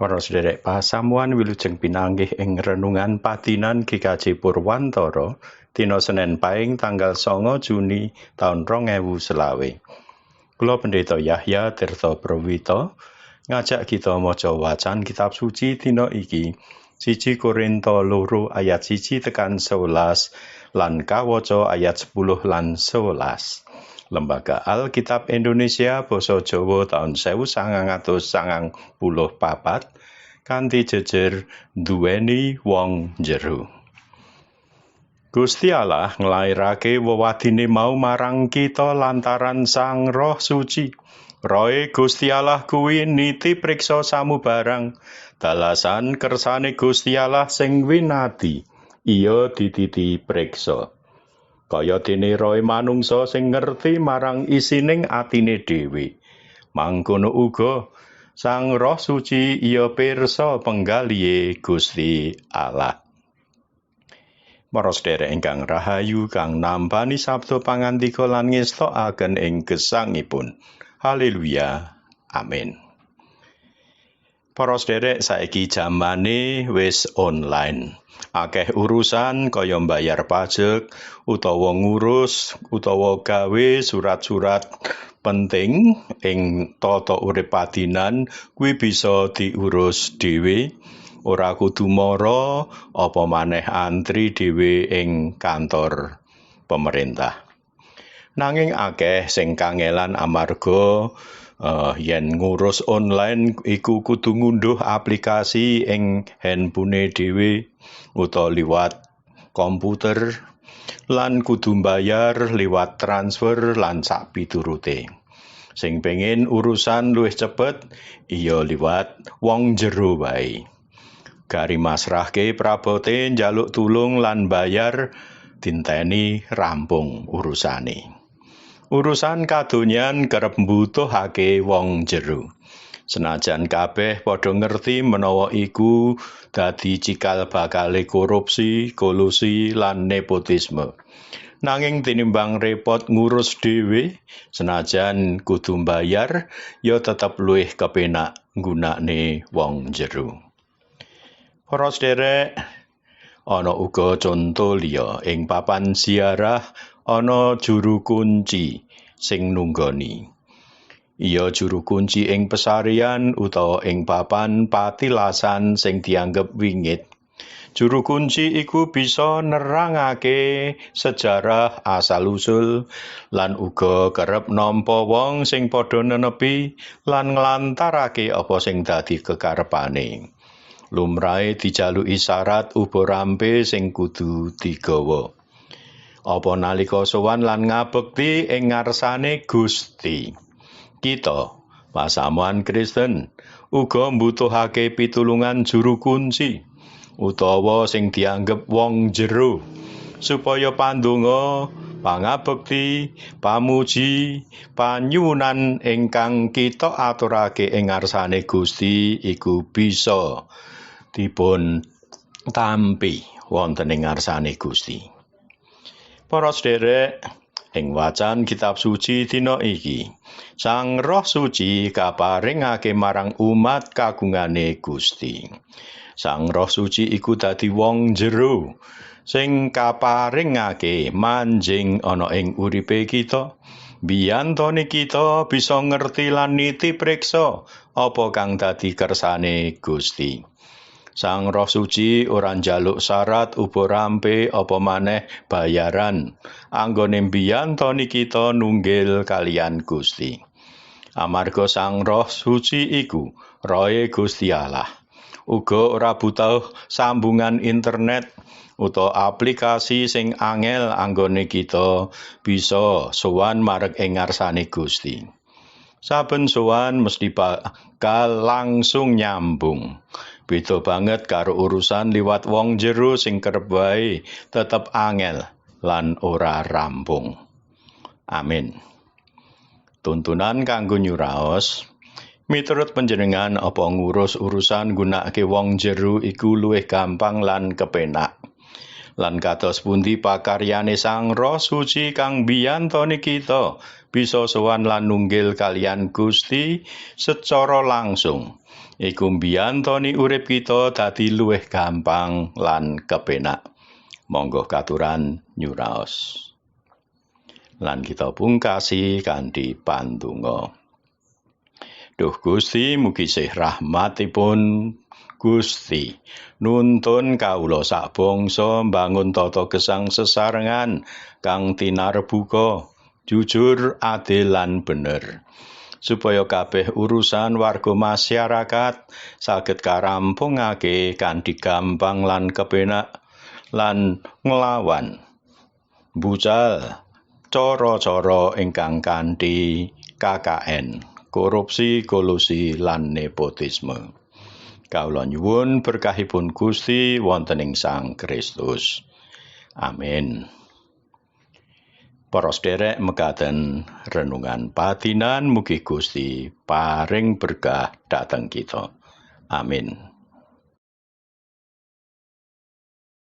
Para sederek pasamuan wilujeng pinanggih ing renungan padinan GKJ Purwantara dina Senin Paing tanggal 9 Juni taun 2025. Kula Pendeta Yahya Tirta Prawita ngajak kita maca wacan kitab suci dina iki siji Korinto loro ayat siji tekan 11 lan kawaca ayat 10 lan 11. Lembaga Alkitab Indonesia Basa Jawa tahun 1994 kanthi jejer duweni wong jero. Gusti Allah nglairake wewadine mau marang kita lantaran Sang Roh Suci. Roe Gusti Allah kuwi niti priksa samubarang dalasan kersane Gusti Allah sing winati. Iya dititi priksa. Kaya dene roe manungsa sing ngerti marang isining atine dhewe. Mangkono uga Sang Roh Suci iya pirsa penggalihe Gusti Allah. Para sedherek ingkang rahayu kang nampani sabda pangandika lan ngestokaken ing gesangipun. Haleluya. Amin. Para sederek saiki jamane wis online. Akeh urusan kaya mbayar pajak utawa ngurus utawa gawe surat-surat penting ing tata urip padinan kuwi bisa diurus dhewe ora kudu mara apa maneh antri dhewe ing kantor pemerintah. Nanging akeh sing kangelan amarga uh, yen ngurus online iku kudu ngunduh aplikasi ing handphone dhewe utawa liwat komputer lan kudu mbayar liwat transfer lan sak piturute. Sing pengen urusan luwih cepet iya liwat wong jero wae. Gari masrahke prabote njaluk tulung lan bayar dinteni rampung urusane. Urusan kadonyan kerep mbutuhake wong jero. Senajan kabeh padha ngerti menawa iku dadi cikal bakale korupsi, kolusi lan nepotisme. Nanging tinimbang repot ngurus dhewe, senajan kudu mbayar, ya tetep luwih kepenak nggunakne wong jero. Para sederek, ana uga conto liya ing papan ziarah ana juru kunci sing nunggoni. Iya juru kunci ing pesarian utawa ing papan patilasan sing dianggep wingit. Juru kunci iku bisa nerangake sejarah asal-usul lan uga kerep nampa wong sing padha nenepi lan nglantarake apa sing dadi kekarepane. Lumrahe dijaluki syarat ubo rampe sing kudu digawa. Apa nalika sowan lan ngabekti ing ngarsane Gusti. Kita, pasamuan Kristen, uga mbutuhake pitulungan juru kunci utawa sing dianggep wong jero supaya pandonga pangabekti pamuji panyuwunan ingkang kita aturake ing ngarsane Gusti iku bisa dipun tampi wonten ing ngarsane Gusti. Para sederek, ing wacan kitab suci dina iki, Sang Roh Suci kaparingake marang umat kagungane Gusti. Sang Roh Suci iku dadi wong jero sing kaparingake manjing ana ing uripe kita. Biyantone kita bisa ngerti lan niti priksa apa kang dadi kersane Gusti. Sang Roh Suci ora njaluk syarat upo rampe apa maneh bayaran anggone mbiyantoni kita nunggil kalian Gusti. Amarga Sang Roh Suci iku roe Gusti Allah. Uga ora butuh sambungan internet utawa aplikasi sing angel anggone kita bisa sowan marek ing ngarsane Gusti. Saben sowan mesti bakal langsung nyambung. Beda banget karo urusan liwat wong jero sing kerep wae tetep angel lan ora rampung. Amin. Tuntunan kanggo nyuraos Miturut panjenengan apa ngurus urusan gunakake wong jero iku luwih gampang lan kepenak. Lan kados pundi pakaryane Sang Roh Suci kang biyantoni kita bisa sowan lan nunggil kalian Gusti secara langsung. Iku mbiyantoni urip kita dadi luwih gampang lan kepenak. Monggo katuran nyuraos. Lan kita pungkasi kanthi pandonga. Duh Gusti mugi sih rahmatipun Gusti nuntun kawula sak bangsa mbangun tata gesang sesarengan kang tinarbuka jujur adil lan bener supaya kabeh urusan warga masyarakat saged karampungake kanthi gampang lan kepenak lan nglawan. Bucal cara-cara ingkang kanthi KKN korupsi kolusi lan nepotisme. Kawula nyuwun berkahipun Gusti wonten ing Sang Kristus. Amin Para sederek mekaten renungan patinan mugi Gusti paring berkah dhateng kita. Amin.